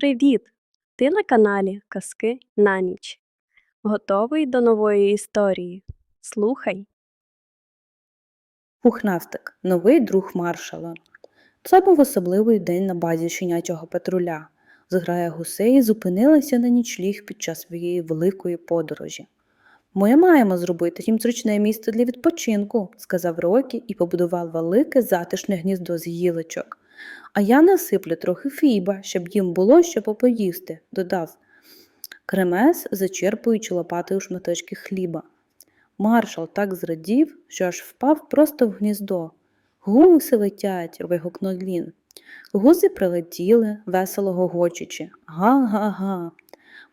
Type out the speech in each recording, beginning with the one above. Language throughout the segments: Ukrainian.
Привіт! Ти на каналі Казки на ніч. Готовий до нової історії? Слухай. Пухнастик новий друг маршала. Це був особливий день на базі щенячого патруля. Зграя гусей зупинилася на нічліг під час своєї великої подорожі. Ми маємо зробити їм зручне місце для відпочинку, сказав Рокі і побудував велике затишне гніздо з гілочок. А я насиплю трохи фіба, щоб їм було що попоїсти, додав. Кремес, зачерпуючи лопатою шматочки хліба. Маршал так зрадів, що аж впав просто в гніздо. Гуси летять, вигукнув він. Гуси прилетіли, весело гогочучи. Га-га-га.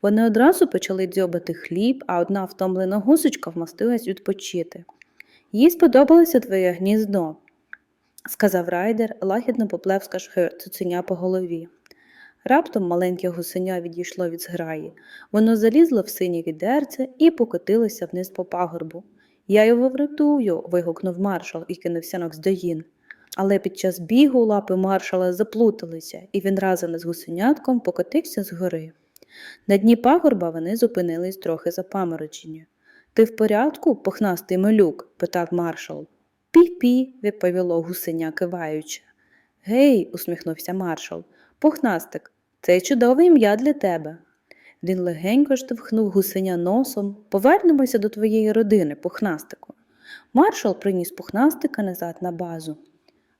Вони одразу почали дзьобати хліб, а одна втомлена гусочка вмостилась відпочити. Їй сподобалося твоє гніздо, сказав райдер, лагідно поплескавши цуценя по голові. Раптом маленьке гусеня відійшло від зграї. Воно залізло в синє відерце і покотилося вниз по пагорбу. Я його врятую. вигукнув маршал і кинувся на Гздоїн. Але під час бігу лапи маршала заплуталися, і він разом із гусенятком покотився з гори. На дні пагорба вони зупинились трохи запаморочені. Ти в порядку, пухнастий малюк? питав маршал. Пі-пі, відповіло гусеня, киваючи. Гей, усміхнувся маршал. Пухнастик, це чудове ім'я для тебе. Він легенько штовхнув гусеня носом. Повернемося до твоєї родини, пухнастику. Маршал приніс пухнастика назад на базу.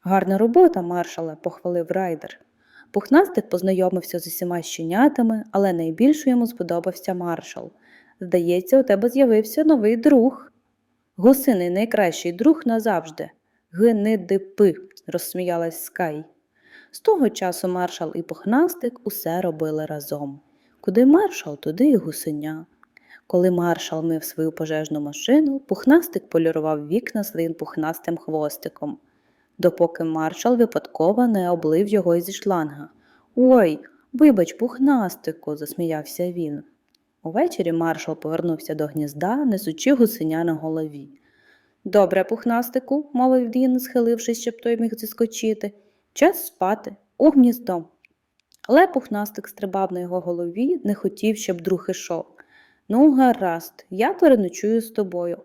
Гарна робота, маршале, похвалив райдер. Пухнастик познайомився з усіма щенятами, але найбільше йому сподобався маршал. Здається, у тебе з'явився новий друг. Гусиний найкращий друг назавжди. Гнидипи, розсміялась Скай. З того часу маршал і пухнастик усе робили разом. Куди маршал, туди і гусеня. Коли маршал мив свою пожежну машину, пухнастик полірував вікна своїм пухнастим хвостиком, допоки маршал випадково не облив його зі шланга. Ой, вибач, пухнастику, засміявся він. Увечері маршал повернувся до гнізда, несучи гусеня на голові. Добре, пухнастику, мовив він, схилившись, щоб той міг зіскочити. Час спати, у гніздо. Але пухнастик стрибав на його голові, не хотів, щоб друг ішов. Ну, гаразд, я переночую з тобою.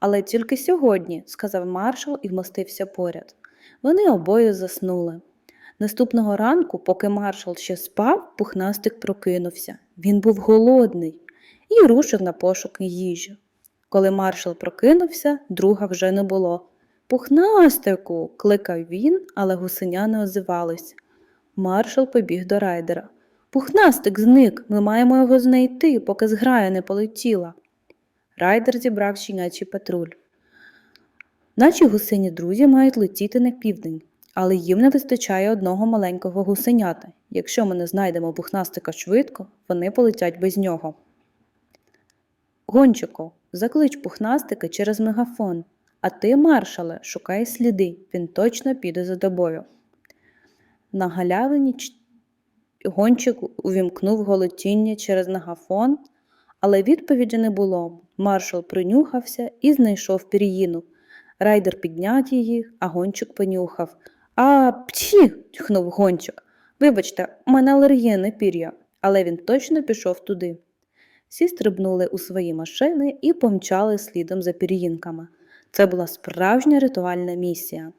Але тільки сьогодні, сказав маршал і вмостився поряд. Вони обоє заснули. Наступного ранку, поки маршал ще спав, пухнастик прокинувся. Він був голодний і рушив на пошуки їжі. Коли маршал прокинувся, друга вже не було. Пухнастику, кликав він, але гусеня не озивалось. Маршал побіг до райдера. Пухнастик зник, ми маємо його знайти, поки зграя не полетіла. Райдер зібрав щенячий патруль. Наші гусині друзі мають летіти на південь, але їм не вистачає одного маленького гусенята. Якщо ми не знайдемо пухнастика швидко, вони полетять без нього. Гончику, заклич пухнастика через мегафон, а ти, маршале, шукай сліди, він точно піде за тобою. На галявині гончик увімкнув голотіння через мегафон, але відповіді не було. Маршал принюхався і знайшов пір'їну. Райдер підняв її, а гончик понюхав. А пті. тхнув гончик. Вибачте, у мене алергія на пір'я, але він точно пішов туди. Всі стрибнули у свої машини і помчали слідом за пір'їнками. Це була справжня ритуальна місія.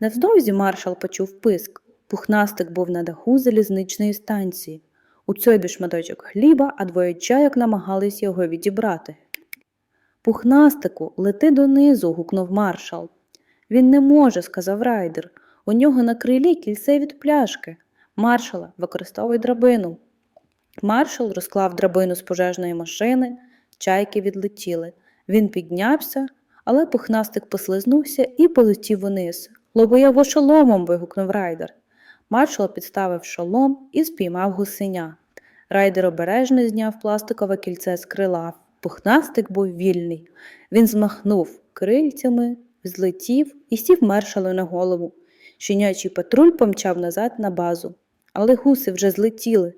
Невдовзі маршал почув писк. Пухнастик був на даху залізничної станції. У цьобі шматочок хліба, а двоє чайок намагались його відібрати. Пухнастику, лети донизу. гукнув маршал. Він не може, сказав райдер. У нього на крилі кільце від пляшки. Маршала, використовуй драбину. Маршал розклав драбину з пожежної машини, чайки відлетіли. Він піднявся, але пухнастик послизнувся і полетів униз. Його шоломом. вигукнув райдер. Маршал підставив шолом і спіймав гусеня. Райдер обережно зняв пластикове кільце з крила. Пухнастик був вільний. Він змахнув крильцями, злетів і сів маршалу на голову. Щенячий патруль помчав назад на базу. Але гуси вже злетіли.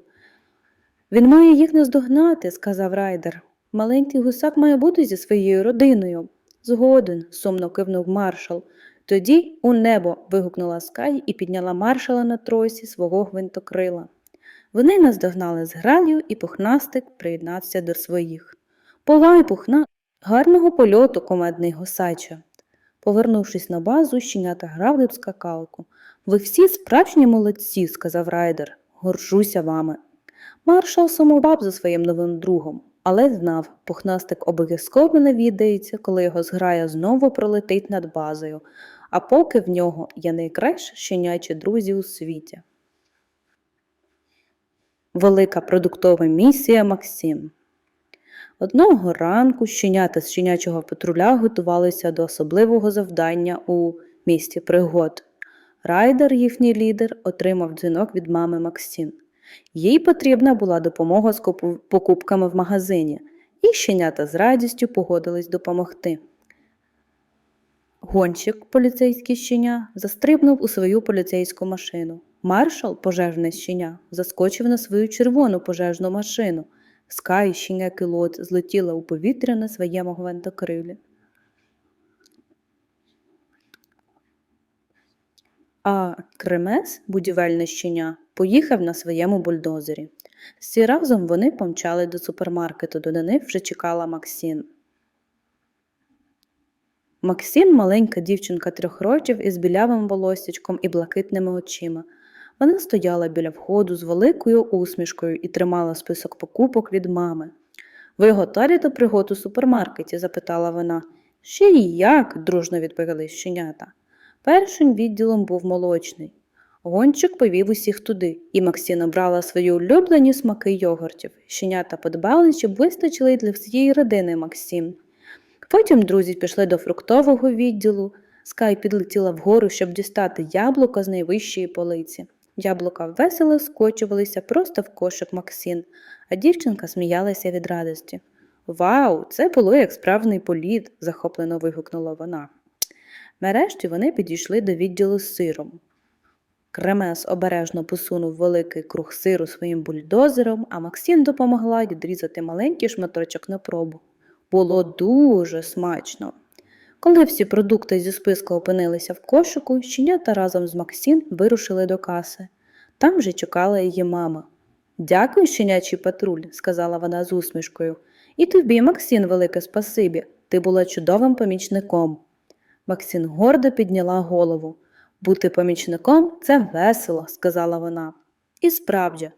Він має їх наздогнати, сказав райдер. Маленький гусак має бути зі своєю родиною. Згоден, сумно кивнув маршал. Тоді у небо. вигукнула Скай і підняла маршала на тросі свого гвинтокрила. Вони наздогнали з гралю, і пухнастик приєднався до своїх. Повай, пухна, гарного польоту, комедний гусаче. Повернувшись на базу, щенята грали в скакалку. Ви всі справжні молодці, сказав райдер. Горжуся вами. Маршал сумував за своїм новим другом, але знав, пухнастик обов'язково навідається, коли його зграя знову пролетить над базою, а поки в нього є найкращі щенячі друзі у світі. Велика продуктова місія Максим. Одного ранку щенята з щенячого патруля готувалися до особливого завдання у місті пригод. Райдер, їхній лідер, отримав дзвінок від мами Максін. Їй потрібна була допомога з покупками в магазині, і щенята з радістю погодились допомогти. Гонщик, поліцейський щеня, застрибнув у свою поліцейську машину. Маршал, пожежне щеня, заскочив на свою червону пожежну машину. Скай, щеня килот, злетіла у повітря на своєму гвинтокрилі. А Кремес, будівельне щеня, поїхав на своєму бульдозері. Всі разом вони помчали до супермаркету, на них вже чекала Максін. Максін маленька дівчинка трьох років із білявим волоссячком і блакитними очима. Вона стояла біля входу з великою усмішкою і тримала список покупок від мами. Ви готові до пригод у супермаркеті? запитала вона. Ще й як, дружно відповіли щенята. Першим відділом був молочний. Гончик повів усіх туди, і Максіна брала свої улюблені смаки йогуртів. Щенята подбали, щоб вистачило й для всієї родини Максим. Потім друзі пішли до фруктового відділу. Скай підлетіла вгору, щоб дістати яблука з найвищої полиці. Яблука весело скочувалися просто в кошик Максин, а дівчинка сміялася від радості. Вау, це було як справжній політ, захоплено вигукнула вона. Нарешті вони підійшли до відділу з сиром. Кремес обережно посунув великий круг сиру своїм бульдозером, а Максим допомогла відрізати маленький шматочок на пробу. Було дуже смачно. Коли всі продукти зі списку опинилися в кошику, щенята разом з Максін вирушили до каси. Там вже чекала її мама. Дякую, щенячий патруль, сказала вона з усмішкою. І тобі, Максін, велике спасибі. Ти була чудовим помічником. Максін гордо підняла голову. Бути помічником це весело, сказала вона. І справді,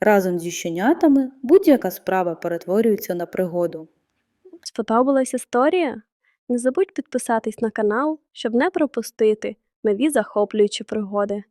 разом зі щенятами будь-яка справа перетворюється на пригоду. Сподобалась історія? Не забудь підписатись на канал, щоб не пропустити нові захоплюючі пригоди.